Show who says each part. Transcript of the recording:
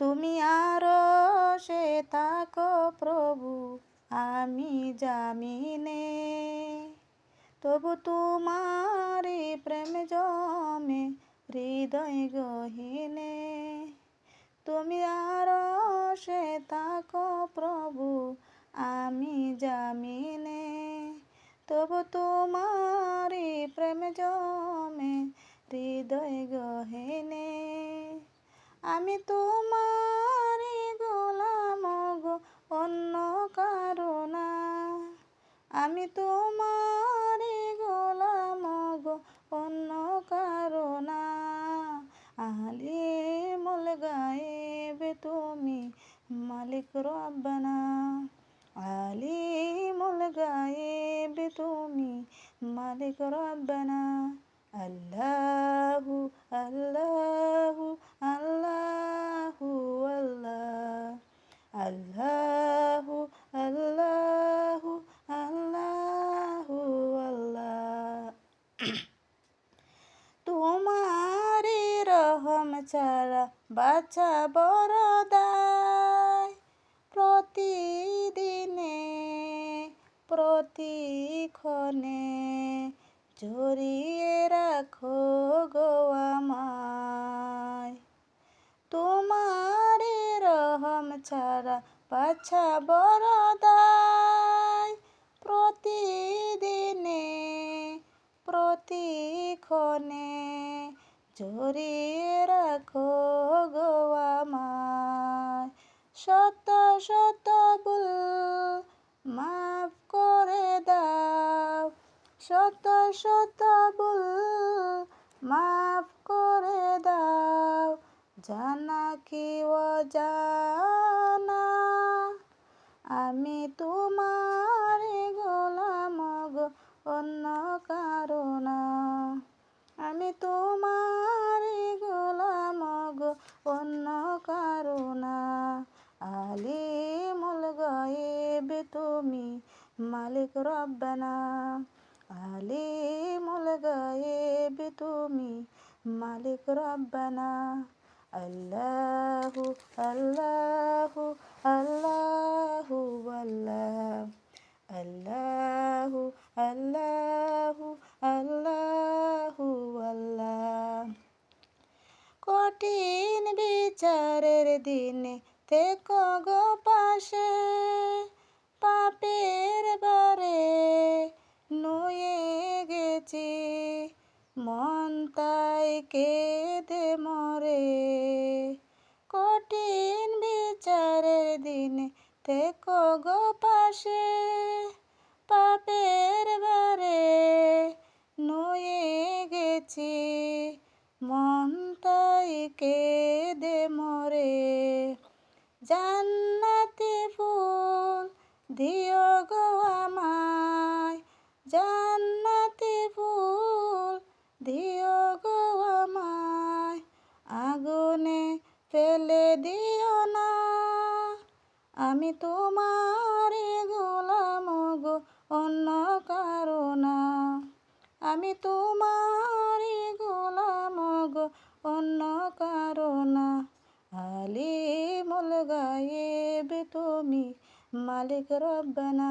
Speaker 1: তুমি আরও সে থাকো প্রভু, আমি জামিনে। তবু তোমারি প্রেম জমে, হৃদয় গহিনে। তুমি আরও সে থাকো প্রভু, আমি জামিনে। তবু তোমারি প্রেম জমে, হৃদয় গহিনে। আমি তোমারি মালিক রব্বানা আলি মুল গায়েবে তুমি মালিক রব্বানা আল্লাহু আল্লাহু আল্লাহু, আল্লাহ। আল্লাহু আল্লাহু আল্লাহু, আল্লাহ। তোমারি রহম ছাড়া বাছা বড় প্রতিক্ষণে জড়িয়ে রাখো গো আমায়। তোমার রহম ছাড়া পাছা বড় দায়। প্রতিদিনে, প্রতিক্ষণে জড়িয়ে রাখো গো আমায়। শত শত ভুল শত শত ভুল মাফ করে দাও, জানা কি ও জানা আমি তোমার গোলাম গো, অন্য কারণা আমি তোমার গোলাম গো, অন্য কারণা আলি মুল গায়েবে তুমি মালিক রব্বানা। আলি মুল গায়েবে তুমি, মালিক রব্বানা। আল্লাহু আল্লাহু আল্লাহু, আল্লাহ। আল্লাহু আল্লাহু আল্লাহু, আল্লাহ। কঠিন বিচারের দিনে থেকো গো পাশে, পাপের বারে। নুয়ে গেছি, মন তাই কেঁদে মরে। কঠিন বিচারের দিনে থেকো গো পাশে, পাপের বারে নুয়ে গেছি, মন তাই কেঁদে মরে। জান্নাতি ফুল দিও গো আমায়। জান্নাতি ফুল দিও গো আমায়, আগুনে ফেলে দিও না। আমি তোমার গোলাম গো, অন্য কারণা আমি তোমার গোলাম গো, অন্য কারণা আলি মুল গায়েবে তুমি মালিক রব্বানা।